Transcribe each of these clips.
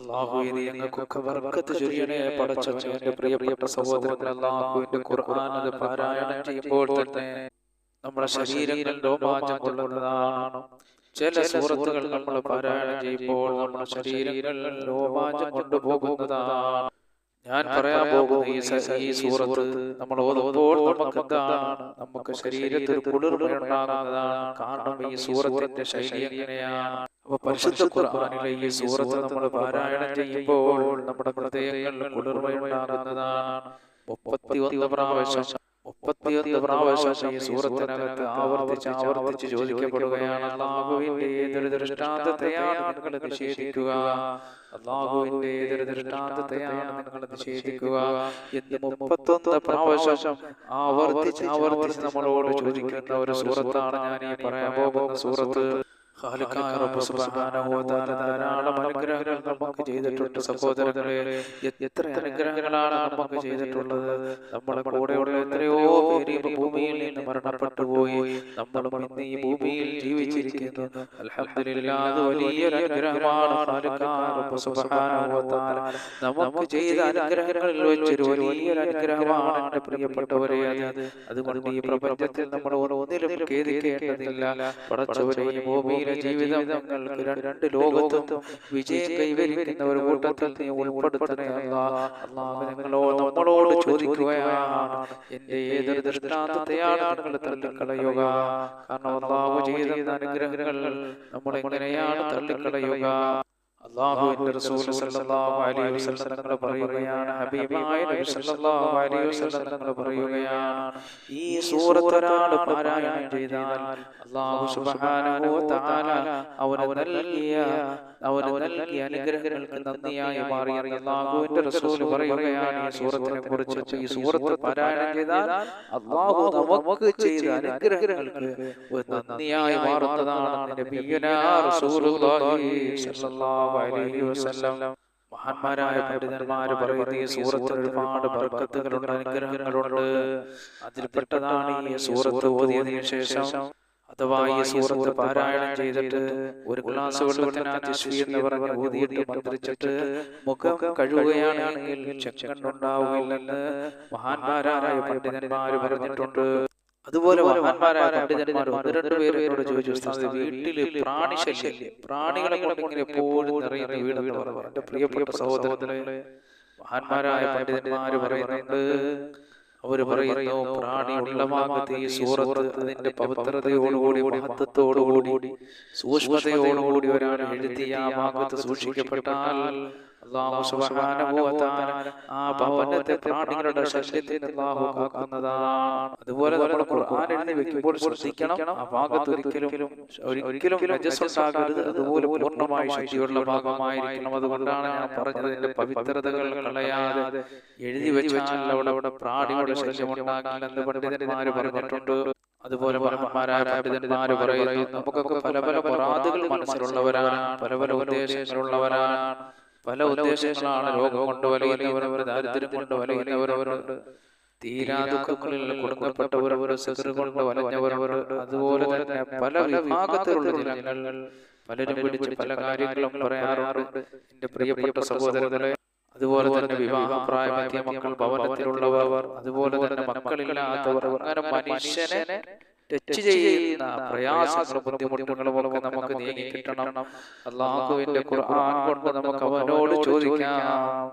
അള്ളാഹുവേ ഞങ്ങൾക്കൊക്കെ ബർക്കത്ത് ചൊരിയണേ പടച്ചവനെ എന്റെ പ്രിയപ്പെട്ട സഹോദരൻ അള്ളാഹുവിന്റെ ഖുർആൻ അത് പാരായണം ചെയ്യുമ്പോൾ തന്നെ നമ്മുടെ ശരീരങ്ങൾ രോമാഞ്ചം കൊള്ളുന്നതാണ്. ചില സൂറത്തുകൾ നമ്മൾ പാരായണം ചെയ്യുമ്പോൾ നമ്മുടെ ശരീരങ്ങൾ രോമാഞ്ചം കൊണ്ടുപോകുന്നതാണ് ഞാൻ പറയാൻ പോകുന്ന ഈ സൂറത്ത് നമ്മൾ ഓതുമ്പോൾ നമുക്ക് എന്താണ്? നമുക്ക് ശരീരത്തിൽ കുളിർമയുണ്ടാകുന്നതാണ്. കാരണം ഈ സൂറത്തിന്റെ ശൈലി എങ്ങനെയാണ്? പരിശുദ്ധ ഖുർആനിലെ ഈ സൂറത്ത് നമ്മൾ പാരായണം ചെയ്യുമ്പോൾ നമ്മുടെ ഹൃദയങ്ങളിൽ കുളിർമയുണ്ടാകുന്നതാണ്. മുപ്പത്തിയൊന്ന് പ്രാവശ്യം മുപ്പത്തിയൊന്ന് പ്രാവശ്യം ഈ സൂറത്തിനകത്ത് ആവർത്തിച്ച് ആവർത്തിച്ച് ചോദിക്കപ്പെടുകയാണ്. അള്ളാഹുവിന്റെ ഏതൊരു ദൃഷ്ടാന്തത്തെയാണ് നിങ്ങൾ നിഷേധിക്കുക. അള്ളാഹുവിന്റെ ഏതൊരു ദൃഷ്ടാന്തത്തെയാണ് നിങ്ങൾ നിഷേധിക്കുക. എന്ന് മുപ്പത്തൊന്ന് പ്രാവശ്യം ആവർത്തിച്ച് ആവർത്തിച്ച് നമ്മളോട് ചോദിക്കുന്ന ഒരു സൂറത്താണ് ഞാൻ ഈ പറയാൻ പോകുന്ന സൂറത്ത്. ധാരാളം അനുഗ്രഹങ്ങൾ നമുക്ക് ചെയ്തിട്ടുണ്ട്. സഹോദരങ്ങളെ എത്ര അനുഗ്രഹങ്ങളാണ് നമുക്ക് ചെയ്തിട്ടുള്ളത്? നമ്മളെ കൂടെയുള്ള എത്രയോ പേര് ഭൂമിയിൽ നിന്ന് മരണപ്പെട്ടു പോയി. നമ്മളും ഇന്ന് ഈ ഭൂമിയിൽ ജീവിച്ചിരിക്കുന്നു. അൽഹംദുലില്ലാ അത് വലിയൊരു അനുഗ്രഹമാണ്. നമുക്ക് ചെയ്ത അനുഗ്രഹങ്ങളിൽ വെച്ചൊരു വലിയൊരു അനുഗ്രഹമാണ് എന്റെ പ്രിയപ്പെട്ടവരെ അത്. അതുകൊണ്ട് ഈ പ്രപഞ്ചത്തിൽ നമ്മൾ ഓരോന്നിലും ഖേദിക്കേണ്ടതില്ല. പടച്ചവരെ ഈ ഭൂമിയിലെ ജീവിതം ഞങ്ങൾക്ക് രണ്ട് ലോകത്തും വിജയം കൈവരിക്കുന്ന ഒരു കൂട്ടത്തിൽ നീ ഉൾപ്പെടുത്തണേ നമ്മളോട് ചോദിക്കുകയാണ്. എന്റെ ഏതൊരു ദൃഷ്ടാന്തത്തെയാണ് നിങ്ങൾ തള്ളിക്കളയുക? കാരണം അള്ളാഹു ചെയ്ത അനുഗ്രഹങ്ങൾ നമ്മൾ എങ്ങനെയാണ് തള്ളിക്കളയുക? അള്ളാഹുവിന്റെ റസൂൽ സല്ലല്ലാഹു അലൈഹി വസല്ലം തങ്ങൾ പറയുകയാണ് ഹബീബായ നബി സല്ലല്ലാഹു അലൈഹി വസല്ലം തങ്ങൾ പറയുകയാണ്. ഈ സൂറത്ത് ഒരാൾ പാരായണം ചെയ്താൽ അല്ലാഹു സുബ്ഹാനഹു വ തആല അവന് നൽകിയ അവന് നൽകിയ അനുഗ്രഹങ്ങൾക്ക് നന്ദിയായി മാറി. അള്ളാഹുവിന്റെ റസൂൽ പറയുകയാണ് ഈ സൂറത്തിനെ കുറിച്ച്. ഈ സൂറത്ത് പാരായണം ചെയ്താൽ അള്ളാഹു നമുക്ക് ചെയ്ത അനുഗ്രഹങ്ങൾക്ക് ഒരു നന്ദിയായി മാറുന്നതാണ് നബിയുനാ റസൂലുള്ളാഹി സ്വല്ലല്ലാഹു അലൈഹി വസല്ലം. മഹാന്മാരായ പണ്ഡിതന്മാര് പറയുന്ന ഈ സൂറത്തിൽ ഒരുപാട് ബർക്കത്തുകളുണ്ട് അനുഗ്രഹങ്ങളുണ്ട്. അതിൽപ്പെട്ടതാണ് ഈ സൂറത്ത് ഓതിയതിനു ശേഷം അഥവാ ഈ സൂറത്ത് പാരായണം ചെയ്തിട്ട് ഒരു ഗ്ലാസ് വെള്ളത്തിനകത്ത് എന്ന് പറഞ്ഞ് ഊതിയിട്ട് മന്ത്രിച്ചിട്ട് മുഖം കഴുകുകയാണെങ്കിൽ ചെക്കണ്ണുണ്ടാവുകയില്ലെന്ന് മഹാന്മാരായ പണ്ഡിതന്മാര് പറഞ്ഞിട്ടുണ്ട്. അതുപോലെ മഹാന്മാരായ പണ്ഡിതന്മാർ ഒന്ന് രണ്ട് പേര് എന്നോട് ചോദിച്ചു വീട്ടിൽ പ്രാണിശല്യം പ്രാണികളെ കൊണ്ട് ഇങ്ങനെ എപ്പോഴും നിറയുന്ന വീടെന്ന് പറഞ്ഞു. എന്റെ പ്രിയപ്പെട്ട സഹോദരങ്ങളെ മഹാന്മാരായ പണ്ഡിതന്മാര് പറയുന്നുണ്ട് അവർ പറയുന്നു പ്രാണി ഉള്ള ഭാഗത്ത് ഈ സൂറത്ത് അതിന്റെ പവിത്രതയോടുകൂടി മഹത്വത്തോടുകൂടി സൂക്ഷ്മതയോടുകൂടി ഒരാൾ എഴുതിയ ആ ഭാഗത്ത് സൂക്ഷിക്കപ്പെട്ടാൽ അള്ളാഹു സുബ്ഹാനഹു വ തആല ആ ഭവനത്തെ പ്രാണികളുടെ ശല്യത്തിൽ നിന്ന് അള്ളാഹു കാക്കുന്നതാണ് അതുപോലെ നമ്മൾ ഖുർആൻ എഴുതി വെക്കുമ്പോൾ ശ്രദ്ധിക്കണം. ആ ഭാഗത്ത് ഒരിക്കലും ഒരിക്കലും നജസ് ഉണ്ടാകരുത്. അതുപോലെ പൂർണമായി ശുദ്ധിയുള്ള ഭാഗമായിരിക്കണം. അതുകൊണ്ടാണ് ഞാൻ പറഞ്ഞത് ഇതിന്റെ പവിത്രതകൾ കളയാതെ എഴുതി വെച്ചാൽ അവിടെ അവിടെ പ്രാണികളുടെ ശല്യം ഉണ്ടാകില്ലെന്ന് പണ്ഡിതന്മാര് പറഞ്ഞിട്ടുണ്ട്. അതുപോലെ മഹാന്മാരായ പണ്ഡിതന്മാര് പറയുന്നു. നമുക്കൊക്കെ പല പല പറാതുകൾ മനസ്സിലുള്ളവരാണ്. പല പല ഉദ്ദേശങ്ങളുള്ളവരാണ്. പല ഉദ്ദേശങ്ങളാണ് രോഗം കൊണ്ട് വലയുന്നവരവർ ദാരിദ്ര്യം കൊണ്ട് വലയുന്നവരവരുണ്ട് തീരാ ദുഃഖങ്ങളിൽ കുടുങ്ങപ്പെട്ടവരവർ സിഗർ കൊണ്ട് വലഞ്ഞവരവരുണ്ട് അതുപോലെ തന്നെ പല വിഭാഗത്തിലുള്ള ജനങ്ങൾ പലരും പിടിച്ച് പല കാര്യങ്ങളും പറയാറുണ്ട്. എന്റെ പ്രിയപ്പെട്ട സഹോദരങ്ങളെ അതുപോലെ തന്നെ വിവാഹപ്രായമെത്തിയ മക്കൾ ഭവനത്തിലുള്ളവർ അതുപോലെ തന്നെ മക്കളില്ലാത്തവർ അങ്ങനെ മനുഷ്യനെ ടച്ച് ചെയ്യുന്ന പ്രയാസങ്ങളും ബുദ്ധിമുട്ടുകളും ഒക്കെ നമുക്ക് നീങ്ങി കിട്ടണം. അള്ളാഹുവിന്റെ ഖുർആൻ കൊണ്ട് നമുക്ക് അവനോട് ചോദിക്കാം.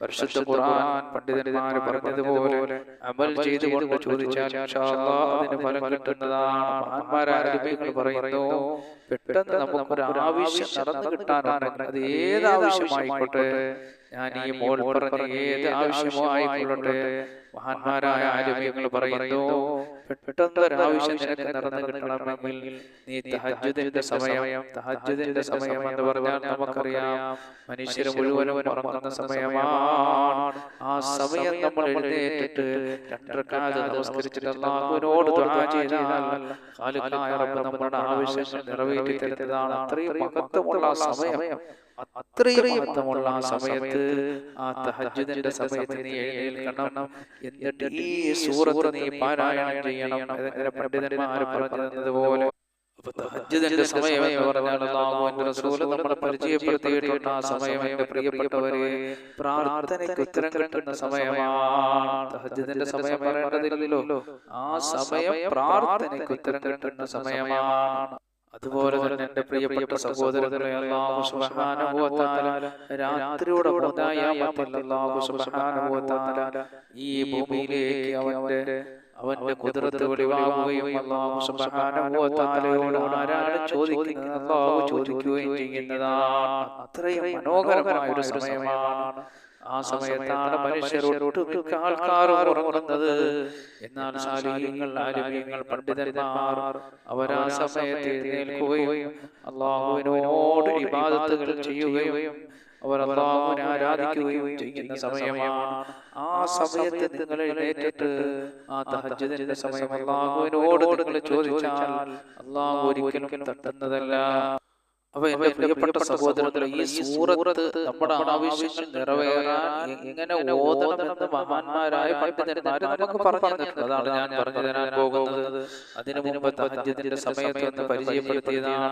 പരിശുദ്ധ ഖുർആൻ പണ്ഡിതന്മാർ പറഞ്ഞതുപോലെ അമൽ ചെയ്തുകൊണ്ട് ചോദിച്ചാൽ അതിന് ഫലം കിട്ടുന്നതാണ്. പറയുന്നു പെട്ടെന്ന് നമുക്കൊരു ആവശ്യം നടന്നു കിട്ടാനുണ്ടെങ്കിൽ അത് ഏത് ആവശ്യമായിക്കോട്ടെ? ഞാൻ ഈ മോൾ പറഞ്ഞ ഏത് ആവശ്യമോ ആയിക്കൊള്ളട്ടെ മഹാന്മാരായ ആരോഗ്യങ്ങൾ പറയുന്നു നിനക്ക് നടന്നു കിട്ടണമെങ്കിൽ നീ സമയം സമയം എന്ന് പറഞ്ഞാൽ നമുക്കറിയാം മനുഷ്യർ മുഴുവനും ഉറങ്ങുന്ന സമയമാണ്. ആ സമയം നമ്മൾ എഴുന്നേറ്റിട്ട് രണ്ടരക്കാത് നമസ്കരിച്ചിട്ട് അള്ളാഹുവിനോട് ദുആ ചെയ്താൽ ഖാലിഖായ റബ്ബ് നമ്മുടെ ആവശ്യങ്ങൾ നിറവേറ്റി തരുന്നതാണ് അത്രയും മഹത്വമുള്ള സമയം. അത്രയും മഹത്വമുള്ള ആ സമയത്ത് ആ തഹജ്ജുദിന്റെ സമയത്ത് നീ എഴുന്നേൽക്കണം. എന്നിട്ട് ഈ സൂറത്ത് നീ പാരായണം ചെയ്യണം. അതിങ്ങനെ പണ്ഡിതന്മാർ പറഞ്ഞതുപോലെ തഹജ്ജുദിന്റെ സമയം എന്ന് പറഞ്ഞാൽ അല്ലാഹുവിന്റെ റസൂൽ നമ്മളെ പരിചയപ്പെടുത്തിയിട്ടുണ്ട് ആ സമയം പ്രിയപ്പെട്ടവരെ പ്രാർത്ഥനയ്ക്ക് ഉത്തരം കിട്ടുന്ന സമയമാണ് തഹജ്ജുദിന്റെ സമയം പറയേണ്ടതില്ലല്ലോ. ആ സമയം പ്രാർത്ഥനയ്ക്ക് ഉത്തരം കിട്ടുന്ന സമയമാണ്. അതുപോലെ തന്നെ എന്റെ പ്രിയപ്പെട്ട സഹോദരങ്ങളെ അല്ലാഹു സുബ്ഹാനഹു വ തആല രാത്രിയുടെ അല്ലാഹു സുബ്ഹാനഹു വ തആല ഈ ഭൂമിയിലേക്ക് അവന്റെ അവന്റെ കുതിരത്ത് വെളിവാകുകയും അല്ലാഹു സുബ്ഹാനഹു വ തആലയോട് ആരാണ് ചോദിക്കുന്നത്? അല്ലാഹു ചോദിക്കുകയും ചെയ്യുന്നതാണ്. അത്രയും മനോഹരമായ ഒരു സമയമാണ്. ആ സമയത്താണ് മനുഷ്യർ ഒട്ടുമിക്ക ആൾക്കാരും ഉറങ്ങുന്നത്. എന്നാൽ ശാലീയങ്ങൾ ആരോഗ്യങ്ങൾ പണ്ഡിതന്മാർ അവർ ആ സമയത്ത് എഴുന്നേൽക്കുകയും അള്ളാഹുവിനോട് ഇബാദത്തുകൾ ചെയ്യുകയും അവർ അള്ളാഹുവിനെ ആരാധിക്കുകയും ചെയ്യുന്ന സമയമാണ് ആ സമയത്ത് നിങ്ങൾ എഴുന്നേറ്റിട്ട് ആ തഹജ്ജുദിന്റെ സമയം അള്ളാഹുവിനോട് നിങ്ങൾ ചോദിച്ചാൽ അള്ളാഹു ഒരിക്കലും തട്ടുന്നതല്ല. അപ്പൊ എന്റെ പ്രിയപ്പെട്ട സഹോദരങ്ങളെ ഈ സൂറത്ത് നമ്മുടെ ആവശ്യങ്ങൾ നിറവേറാൻ എങ്ങനെ ഓതണമെന്ന് മഹാന്മാരായ പണ്ഡിതന്മാര് നമുക്ക് പറഞ്ഞു തന്നിട്ടുണ്ട്. അതാണ് ഞാൻ പറഞ്ഞു തരാൻ പോകുന്നത്. അതിനു മുമ്പ് തഹജ്ജുദിന്റെ സമയത്ത് ഒന്ന് പരിചയപ്പെടുത്തിയതാണ്.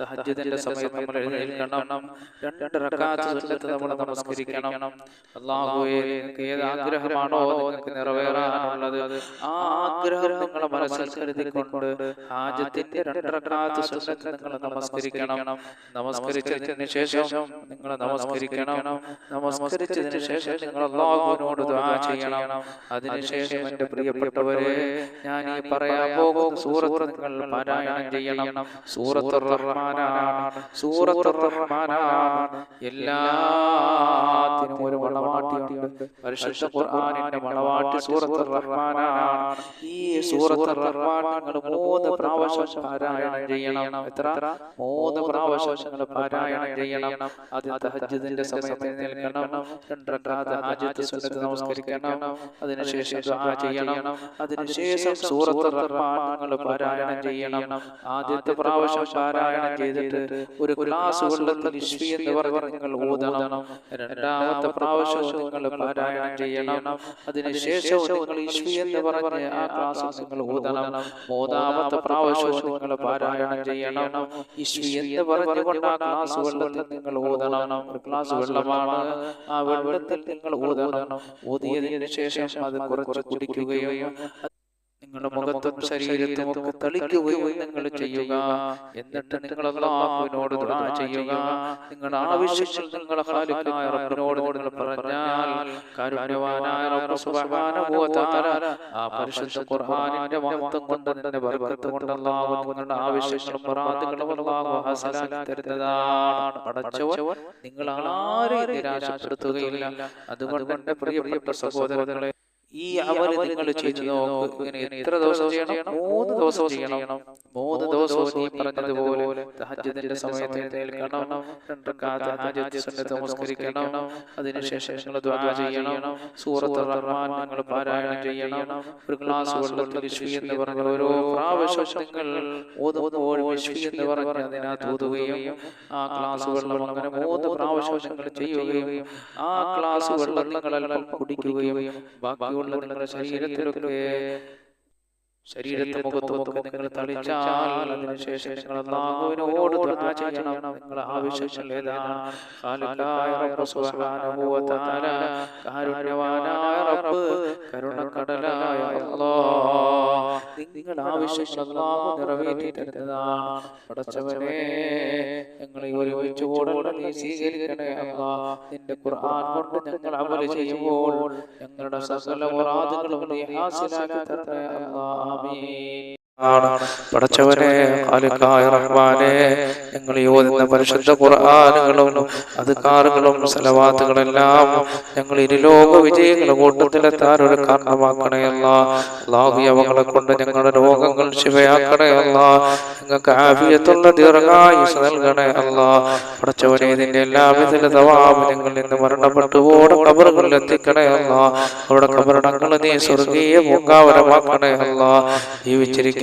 തഹജ്ജുദിന്റെ സമയത്ത് നമ്മൾ എഴുന്നേൽക്കണം രണ്ട് റക്കാത്ത് നമ്മൾ നമസ്കരിക്കണം. അള്ളാഹുവെ നിങ്ങൾക്ക് ഏത് ആഗ്രഹമാണോ നിങ്ങൾക്ക് നിറവേറാനുള്ളത് ആ ആഗ്രഹം നിങ്ങളെ മനസ്സിൽ കരുതിക്കൊണ്ട് ഹാജത്തിന്റെ രണ്ട് റക്കാത്ത് നിങ്ങൾ നമസ്കരിക്കണം. നമസ്കരിച്ചതിന് ശേഷം നിങ്ങൾ നമസ്കരിക്കണം. നമസ്കരിച്ചതിന് ശേഷം നിങ്ങൾ അള്ളാഹുവിനോട് ദുആ ചെയ്യണം. അതിനുശേഷം എന്റെ പ്രിയപ്പെട്ടവരെ ഞാൻ ഈ പറയാൻ പോകുന്ന സൂറത്ത് നിങ്ങൾ പാരായണം ചെയ്യണം. സൂറത്ത് റഹ്മാനാണ്. സൂറത്ത് റഹ്മാനാണ്. എല്ലാത്തിനും ഒരു മണവാട്ടിയുണ്ട് പരിശുദ്ധ ഖുർആനിന്റെ മണവാട്ടി സൂറത്ത് റഹ്മാനാണ്. ഈ സൂറത്ത് റഹ്മാൻ നിങ്ങൾ മൂന്ന് പ്രാവശ്യം പാരായണം ചെയ്യണം. എത്ര? മൂന്ന് പ്രാവശ്യം നിങ്ങൾ പാരായണം ചെയ്യണം. അത് തഹജ്ജുദിന്റെ സമയത്ത് നിൽക്കണം. രണ്ടരക്കാത്ത ഹാജത്ത് സുന്നത്ത് നമസ്കരിക്കണം. അതിനുശേഷം ദുആ ചെയ്യണം. അതിനുശേഷം സൂറത്ത് റഹ്മാൻ നിങ്ങൾ പാരായണം ചെയ്യണം. ആദ്യത്തെ പ്രാവശ്യം പാരായണം ചെയ്തിട്ട് ഒരു ഗ്ലാസ് വെള്ളത്തിൽ ഇഷ്വി എന്ന് പറഞ്ഞ് നിങ്ങൾ ഊതണം. രണ്ടാമത്തെ പ്രാവശ്യം നിങ്ങൾ പാരായണം ചെയ്യണം. അതിനുശേഷം നിങ്ങൾ ഇഷ്വി എന്ന് പറഞ്ഞ് ആ ഗ്ലാസ് നിങ്ങൾ ഊതണം. മൂന്നാമത്തെ പ്രാവശ്യം നിങ്ങൾ പാരായണം ചെയ്യണം. ഇഷ്വി എന്ന് പറഞ്ഞുകൊണ്ട് ആ ഗ്ലാസ് വെള്ളത്തിൽ നിങ്ങൾ ഊതണം. ഒരു ഗ്ലാസ് വെള്ളമാണ്. ആ വെള്ളത്തിൽ നിങ്ങൾ ഊതണം. ഊതിയതിനു ശേഷം അത് കുറച്ച് കുടിക്കുകയും നിങ്ങളുടെ മുഖത്തും ശരീരത്തും ഒക്കെ തളിക്കുകയും നിങ്ങൾ ചെയ്യുക. എന്നിട്ട് നിങ്ങൾ അള്ളാഹുവിനോട് ദുആ ചെയ്യുക. നിങ്ങളുടെ ആവശ്യങ്ങൾ നിങ്ങളുടെ ഖാലിഖായ റബ്ബിനോട് നിങ്ങൾ പറഞ്ഞാൽ കാരുണ്യവാനായ റബ്ബ് സുബ്ഹാനഹു വ തആല. ആ പരിശുദ്ധ ഖുർആനിന്റെ മഹത്വം കൊണ്ട് നിന്റെ ബർക്കത്ത് കൊണ്ട് അല്ലാഹു നിങ്ങളുടെ ആവശ്യങ്ങളും മുറാദുകളും അല്ലാഹു ഹാസിലാക്കി തരുന്നതാണ്. പടച്ചവൻ നിങ്ങൾ ആരെയും നിരാശപ്പെടുത്തുകയില്ല. അതുകൊണ്ട് പ്രിയപ്പെട്ട സഹോദരങ്ങളെ ഈ അവർ നിങ്ങൾ ചെയ്തു നോക്ക്. എത്ര ദിവസം ചെയ്യണം? മൂന്ന് ദിവസം ചെയ്യണം. മൂന്ന് ദിവസവും നീ പറഞ്ഞതുപോലെ തഹജ്ജുദിന്റെ സമയത്ത് എഴുന്നേൽക്കണം. രണ്ട് ഹജ്ജത്ത് സുന്നത്ത് നമസ്കരിക്കണം അതിനുശേഷം നിങ്ങൾ ദുആ ചെയ്യണം. സൂറത്ത് റഹ്മാൻ നിങ്ങൾ പാരായണം ചെയ്യണം. ഒരു ഗ്ലാസ് വെള്ളത്തിൽ വിശ്വി എന്ന് പറഞ്ഞ ഓരോ പ്രാവശ്യം നിങ്ങൾ ഓതുമ്പോൾ വിശ്വി എന്ന് പറഞ്ഞ് അതിനകത്ത് ഊതുകയും ആ ഗ്ലാസ് വെള്ളം അങ്ങനെ മൂന്ന് പ്രാവശ്യം നിങ്ങൾ ചെയ്യുകയും ആ ഗ്ലാസ് വെള്ളം നിങ്ങൾ കുടിക്കുകയും ബാക്കിയുള്ള നിങ്ങളുടെ ശരീരത്തിലൊക്കെ ശരീരത്തെ മുഖത്തുമൊക്കെ നിങ്ങൾ തളിച്ചാൽ അതിനുശേഷം നിങ്ങൾ ദുആ ചെയ്യണം. നിങ്ങൾ ആവശ്യങ്ങൾ ഏതാണ്? ഖാലിഖായ റബ്ബ് സുബ്ഹാനഹു വ തആല. കാരുണ്യവാനായ റബ്ബ് കരുണക്കടലായ അല്ലാഹ് നിങ്ങൾ ആവശ്യങ്ങൾ അല്ലാഹു നിറവേറ്റി തരുന്നതാണ് പടച്ചവനെ ഞങ്ങളെ ഒരുമിച്ച് നീ സ്വീകരിക്കണേ അല്ലാഹ് നിന്റെ ഖുർആൻ കൊണ്ട് ഞങ്ങൾ അമൽ ചെയ്യുമ്പോൾ ഞങ്ങളുടെ സകല മുറാദുകളും നീ ഹാസിലാക്കി തരണേ അല്ലാഹ് হবে ആണ്. പടച്ചവനെ ഖാലിഖായ റഹ്മാനെ ഞങ്ങൾ ഓതുന്ന പരിശുദ്ധ ഖുർആനുകളും അധികാറുകളും സലവാത്തുകളെല്ലാം ഞങ്ങൾ ഇരുലോക വിജയങ്ങളുടെ കൂട്ടത്തിലെത്താൻ ഒരു കാരണമാക്കണേ അല്ല അള്ളാഹു കൊണ്ട് ഞങ്ങളുടെ രോഗങ്ങൾ ശിവയാക്കണയല്ല. ഞങ്ങൾക്ക് ആഫിയത്തുള്ള ദീർഘായുസ് നൽകണേ അല്ല പടച്ചവനെ ഇതിന്റെ എല്ലാവിധ തവാബ് ഞങ്ങൾ ഇന്ന് മരണപ്പെട്ടു ഓടെ കബറുകളിൽ എത്തിക്കണേ അല്ല അവിടെ കബറടങ്ങൾ നീ സ്വർഗീയ പൂങ്കാവരമാക്കണേ അല്ല ജീവിച്ചിരിക്കുന്ന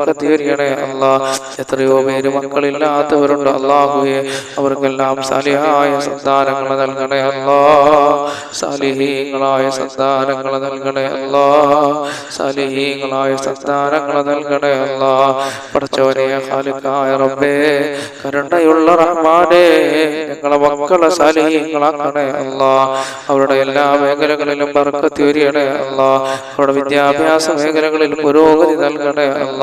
വർക്കത്തിയൊരിയണേ അല്ല എത്രയോ പേര് മക്കളില്ലാത്തവരുണ്ട്. അള്ളാഹുയെ അവർക്കെല്ലാം സാലിഹായ സന്താനങ്ങൾ നൽകണേ. അല്ലാ സാലിഹീങ്ങളായ സന്താനങ്ങൾ നൽകണേ. അല്ല സാലിഹീങ്ങളായ സന്താനങ്ങൾ നൽകണേ. അല്ല പഠിച്ചവനെ ഹാലിക്കായ റബ്ബേ കരുണയുള്ള റഹ്മാനെ ഞങ്ങളെ മക്കളെ സാലിഹീങ്ങളാക്കണേ. അല്ല അവരുടെ എല്ലാ മേഖലകളിലും വർക്കത്തിയൊരിയണേ അല്ല അവരുടെ വിദ്യാഭ്യാസ മേഖലകളിൽ പുരോഗതി നൽകണേ. അല്ല